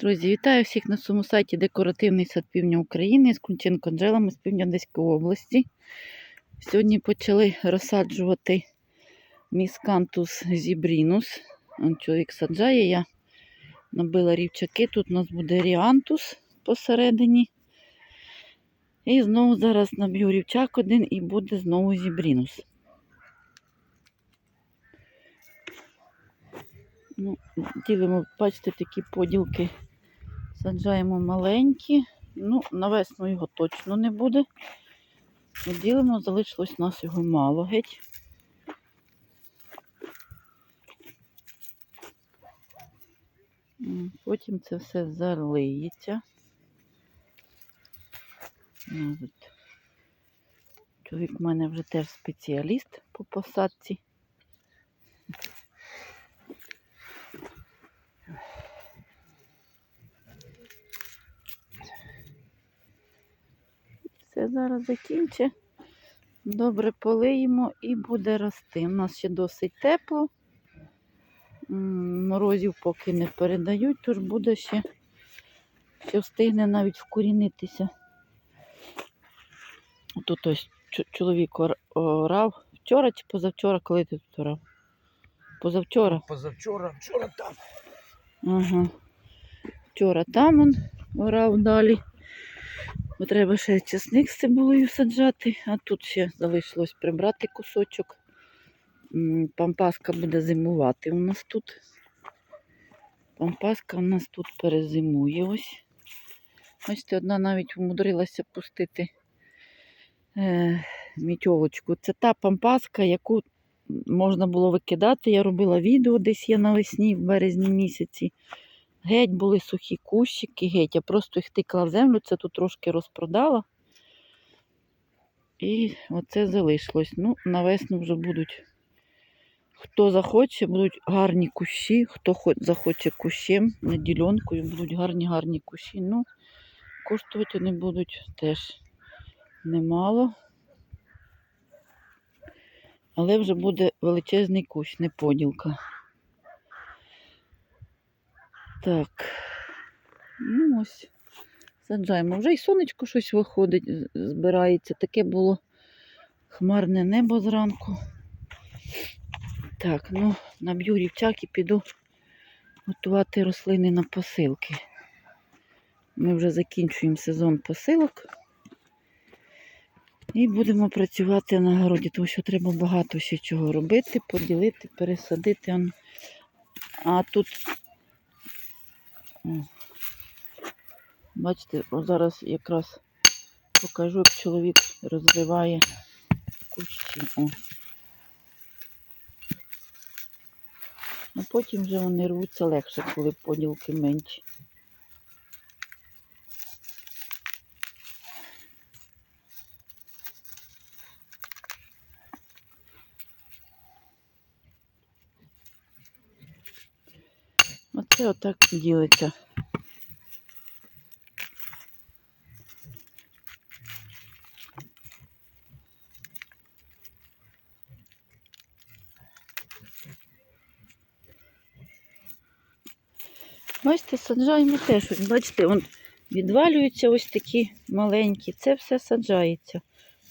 Друзі, вітаю всіх на своєму сайті Декоративний сад Півдня України з Кунченко Анджелами з Півдня Одеської області. Сьогодні почали розсаджувати міскантус зібрінус. Чоловік саджає, я набила рівчаки. Тут у нас буде ріантус посередині. І знову зараз наб'ю рівчак один і буде знову зібрінус. Ну, ділимо, бачите, такі поділки. Саджаємо маленькі. Ну, на весну його точно не буде. Ділимо, залишилось у нас його мало геть. Потім це все залиється. Чоловік у мене вже теж спеціаліст по посадці. Зараз закінчить. Добре полиємо і буде рости. У нас ще досить тепло. Морозів поки не передають, тож буде ще, ще встигне навіть вкорінитися. Тут ось чоловік орав вчора чи позавчора, коли ти тут орав? Позавчора. Позавчора, вчора там. Ага. Вчора там он орав далі. Бо треба ще чесник з цибулею саджати, а тут ще залишилось прибрати кусочок. Пампаска буде зимувати у нас тут. Пампаска у нас тут перезимує ось. Бачите, одна навіть умудрилася пустити е, мітьолочку. Це та пампаска, яку можна було викидати. Я робила відео десь є навесні, в березні місяці. Геть були сухі кущики, геть. Я просто їх тикала в землю, це тут трошки розпродала. І оце залишилось. Ну, на весну вже будуть. Хто захоче, будуть гарні кущі, хто хоч захоче кущем, не ділянкою, будуть гарні-гарні кущі. Ну, коштувати вони будуть теж немало. Але вже буде величезний кущ, не поділка. Так. Ну ось. Саджаємо. Вже й сонечко щось виходить, збирається. Таке було хмарне небо зранку. Так, ну, наб'ю рівчак і піду готувати рослини на посилки. Ми вже закінчуємо сезон посилок. І будемо працювати на городі, тому що треба багато ще чого робити, поділити, пересадити. А тут. Бачите, зараз якраз покажу, як чоловік розриває кущі. А потім вже вони рвуться легше, коли поділки менші. Оце отак ділиться. Бачите, саджаємо теж. Бачите, вон відвалюються ось такі маленькі. Це все саджається.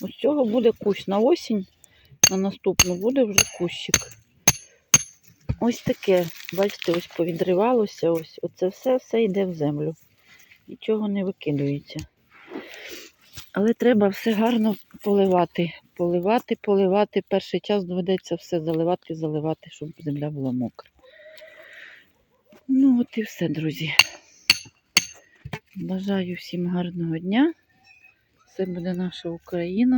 Ось цього буде кущ. На осінь, на наступну буде вже кущик. Ось таке. Бачите, ось повідривалося. Ось. Оце все все йде в землю. Нічого не викидується. Але треба все гарно поливати. Поливати, поливати. Перший час доведеться все заливати, заливати, щоб земля була мокра. Ну, от і все, друзі. Бажаю всім гарного дня. Це буде наша Україна.